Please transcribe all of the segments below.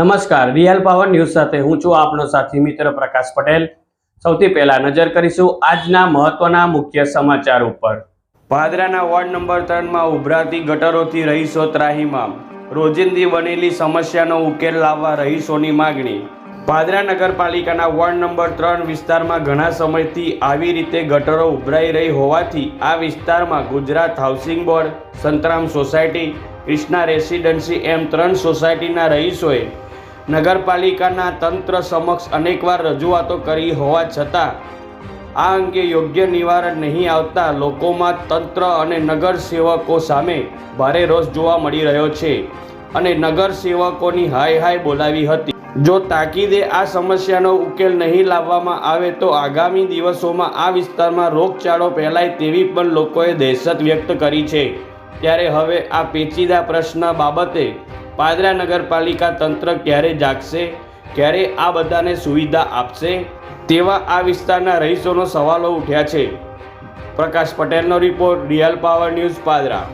નમસ્કાર, real power news સાથે હું છું આપનો સાથી મિત્ર પ્રકાશ પટેલ. સૌથી પહેલા નજર કરીશું આજના મહત્વના મુખ્ય સમાચાર ઉપર. પાદરાના વોર્ડ નંબર ત્રણમાં ઉભરાતી ગટરોથી રહીશો ત્રાહીમામ. રોજિંદી બનેલી સમસ્યાનો ઉકેલ લાવવા રહીશોની માગણી. પાદરા નગરપાલિકાના વોર્ડ નંબર ત્રણ વિસ્તારમાં ઘણા સમયથી આવી રીતે ગટરો ઉભરાઈ રહી હોવાથી આ વિસ્તારમાં Gujarat housing board, Santram society, Krishna residency એમ ત્રણ સોસાયટીના રહીશોએ નગરપાલિકાના તંત્ર સમક્ષ અનેકવાર રજૂઆતો કરી હોવા છતાં, આ અંગે યોગ્ય નિવારણ નહીં આવતા લોકોમાં તંત્ર અને નગરસેવકો સામે ભારે રોષ જોવા મળી રહ્યો છે અને નગરસેવકોની હાય હાય બોલાવી હતી. જો તાકીદે આ સમસ્યાનો ઉકેલ નહીં લાવવામાં આવે તો આગામી દિવસોમાં આ વિસ્તારમાં રોગચાળો ફેલાય તેવી પણ લોકોએ દહેશત વ્યક્ત કરી છે. ત્યારે હવે આ પેચીદા પ્રશ્ન બાબતે પાદરા નગરપાલિકા તંત્ર ક્યારે જાગશે? ક્યારે આ બધાને સુવિધા આપશે? તેવા આ વિસ્તારના રહીશોનો સવાલો ઉઠ્યા છે. પ્રકાશ પટેલનો report real power news Padra.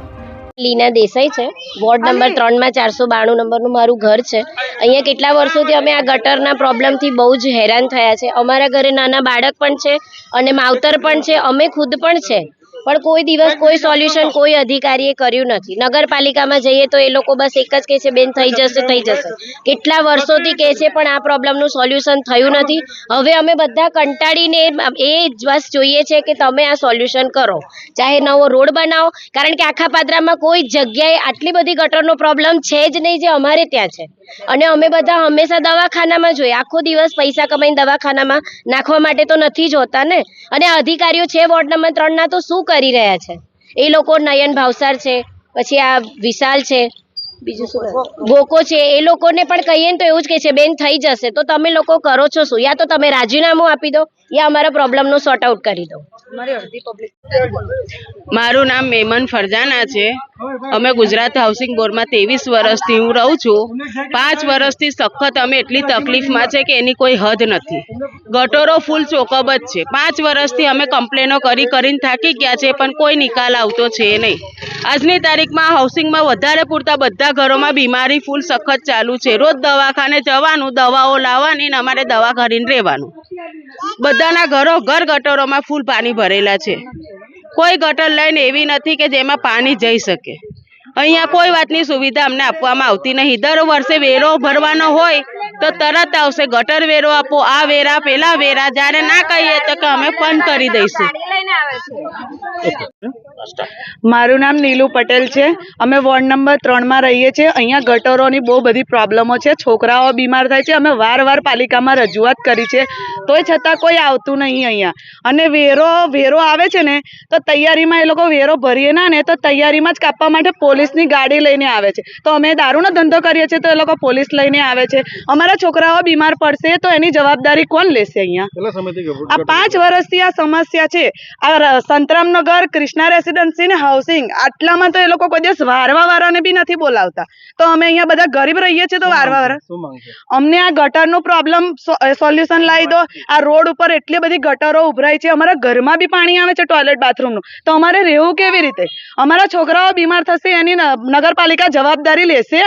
Leena Desai છે. વોર્ડ નંબર ત્રણમાં ચારસો બાણું નંબરનું મારું ઘર છે. અહીંયા કેટલા વર્ષોથી અમે આ ગટરના પ્રોબ્લેમથી બહુ જ હેરાન થયા છે. અમારા ઘરે નાના બાળક પણ છે અને માવતર પણ છે. અમે ખુદ પણ છે. પણ કોઈ દિવસ કોઈ સોલ્યુશન કોઈ અધિકારીએ કર્યું નથી. નગરપાલિકામાં જઈએ તો એ લોકો બસ એક જ કહે છે બેન થઈ જશે થઈ જશે. કેટલા વર્ષોથી કહે છે પણ આ પ્રોબ્લેમનું સોલ્યુશન થયું નથી. હવે અમે બધા કંટાળીને એ બસ જોઈએ છે કે તમે આ સોલ્યુશન કરો. ચાહે નવો રોડ બનાવો. કારણ કે આખા પાદરામાં કોઈ જગ્યાએ આટલી બધી ગટરનો પ્રોબ્લેમ છે જ નહીં જે અમારે ત્યાં છે. અને અમે બધા હંમેશા દવાખાનામાં જોઈએ. આખો દિવસ પૈસા કમાઈને દવાખાનામાં નાખવા માટે તો નથી જ હોતા ને? અને અધિકારીઓ છે વોર્ડ નંબર ત્રણના તો શું કરી રહ્યા છે. એ લોકો નયન ભાવસાર છે પછી આ વિશાલ છે બીજું શું ગોકો છે એ લોકોને પણ કહીએ ને તો એવું જ કહે છે બેન થઈ જશે. તો તમે લોકો કરો છો શું? યા તો તમે રાજીનામું આપી દો યા અમારા પ્રોબ્લેમનો સોર્ટ આઉટ કરી દો. મારું નામ મેમન ફરજાના છે. અમે ગુજરાત હાઉસિંગ બોર્ડમાં ત્રેવીસ વર્ષથી હું રહું છું. પાંચ વર્ષથી સખત અમે એટલી તકલીફમાં છે કે એની કોઈ હદ નથી. ગટોરો ફૂલ ચોકબ જ છે. પાંચ વર્ષથી અમે કમ્પ્લેનો કરી કરીને થાકી ગયા છે પણ કોઈ નિકાલ આવતો છે નહીં. આજની તારીખમાં હાઉસિંગમાં વધારે પૂરતા બધા ઘરોમાં બીમારી ફૂલ સખત ચાલુ છે. રોજ દવાખાને જવાનું દવાઓ લાવવાની ને અમારે દવા કરીને રહેવાનું. બધાના ઘરો ઘર ગટરોમાં ફૂલ પાણી ભરેલા છે. કોઈ ગટર લાઈન એવી નથી કે જેમાં પાણી જઈ શકે. અહીંયા કોઈ વાતની સુવિધા અમને આપવામાં આવતી નહીં. દર વર્ષે વેરો ભરવાનો હોય તો તરત આવશે. ગટર વેરો આપો આ વેરા પેલા વેરા. જ્યારે ના કહીએ તો કે અમે પણ કરી દઈશું. મારું નામ નીલુ પટેલ છે. અમે વોર્ડ નંબર ત્રણમાં રહીએ છીએ. અહીંયા ગટરોની બહુ બધી પ્રોબ્લેમો છે. છોકરાઓ બીમાર થાય છે. અમે વાર વાર પાલિકામાં રજૂઆત કરી છે. તોય છતાં કોઈ આવતું નહીં અહીંયા. અને વેરો વેરો આવે છે ને તો તૈયારીમાં એ લોકો વેરો ભરીએ ના ને તો તૈયારીમાં જ કાપવા માટે પોલીસની ગાડી લઈને આવે છે. તો અમે દારૂનો ધંધો કરીએ છીએ તો એ લોકો પોલીસ લઈને આવે છે. અમારા છોકરાઓ બીમાર પડશે તો એની જવાબદારી કોણ લેશે અહીંયા? આ પાંચ વર્ષથી આ સમસ્યા છે. આ સંતરામનગર કૃષ્ણા રેસિડેન્સી ને હાઉસિંગ આટલામાં તો એ લોકો કોઈ દિવસ વારવા વાળાને બી નથી બોલાવતા. તો અમે અહીંયા બધા ગરીબ રહીએ છીએ તો વારવા વાળા અમને આ ગટરનો પ્રોબ્લેમ સોલ્યુશન લાવી દો. આ રોડ ઉપર એટલી બધી ગટરો ઉભરાય છે અમારા ઘરમાં બી પાણી આવે છે ટોયલેટ બાથરૂમનું તો અમારે રહેવું કેવી રીતે? અમારા છોકરાઓ બીમાર થશે એની નગરપાલિકા જવાબદારી લેશે.